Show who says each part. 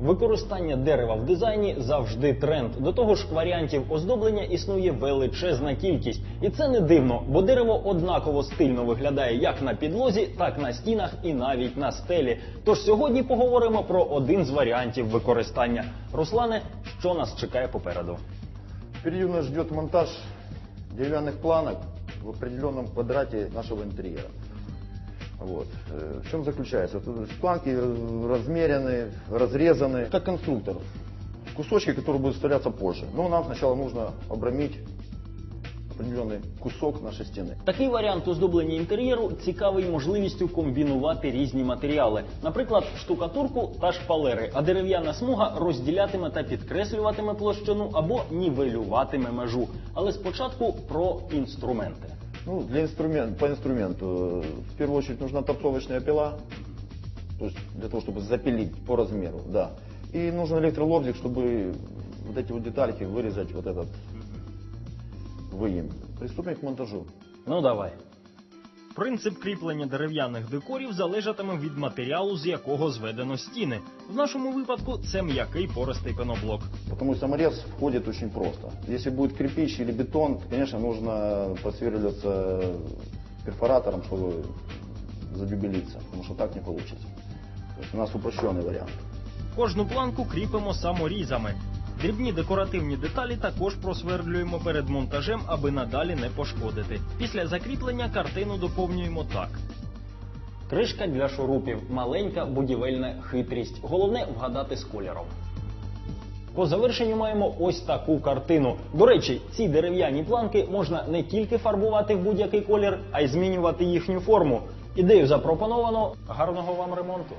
Speaker 1: Використання дерева в дизайні завжди тренд. До того ж, варіантів оздоблення існує величезна кількість, і це не дивно, бо дерево однаково стильно виглядає як на підлозі, так на стінах і навіть на стелі. Тож сьогодні поговоримо про один з варіантів використання. Руслане, що нас чекає попереду?
Speaker 2: Впереди нас ждет монтаж деревянных планок в определенном квадрате нашего интерьера. Вот. Э, В чем заключается? Вот эти Планки э, размерены, разрезаны, как конструктор. Кусочки, которые будут вставляться позже. Но нам сначала нужно обрамить определенный кусок нашей стены.
Speaker 1: Такий варіант оздоблення інтер'єру цікавий можливістю комбінувати різні матеріали, наприклад, штукатурку та шпалери, а дерев'яна смуга розділятиме та підкреслюватиме площину або нівелюватиме межу. Але спочатку про інструменти.
Speaker 2: Ну, для инструмент, по инструменту э, в первую очередь нужна торцовочная пила, то есть для того, чтобы запилить по размеру, да. И нужен электролобзик, чтобы вот эти вот детальки вырезать вот этот выем. Приступим к монтажу.
Speaker 1: Ну давай. Принцип кріплення дерев'яних декорів залежатиме від матеріалу, з якого зведено стіни. В нашому випадку це м'який пористий пеноблок.
Speaker 2: Что саморез входит очень просто. Если будет кирпич или бетон, то, конечно, нужно просверливаться перфоратором, чтобы задюбелиться, потому что так не. То у нас упрощенный вариант.
Speaker 1: Кожну планку кріпимо саморізами. Дрібні декоративні деталі також просвердлюємо перед монтажем, аби надалі не пошкодити. Після закріплення картину доповнюємо так. Кришка для шурупів маленька будівельна хитрість. Головне вгадати з кольором. По завершенню маємо ось таку картину. До речі, ці дерев'яні планки можна не тільки фарбувати в будь-який колір, а й змінювати їхню форму. Ідею запропоновано. Гарного вам ремонту!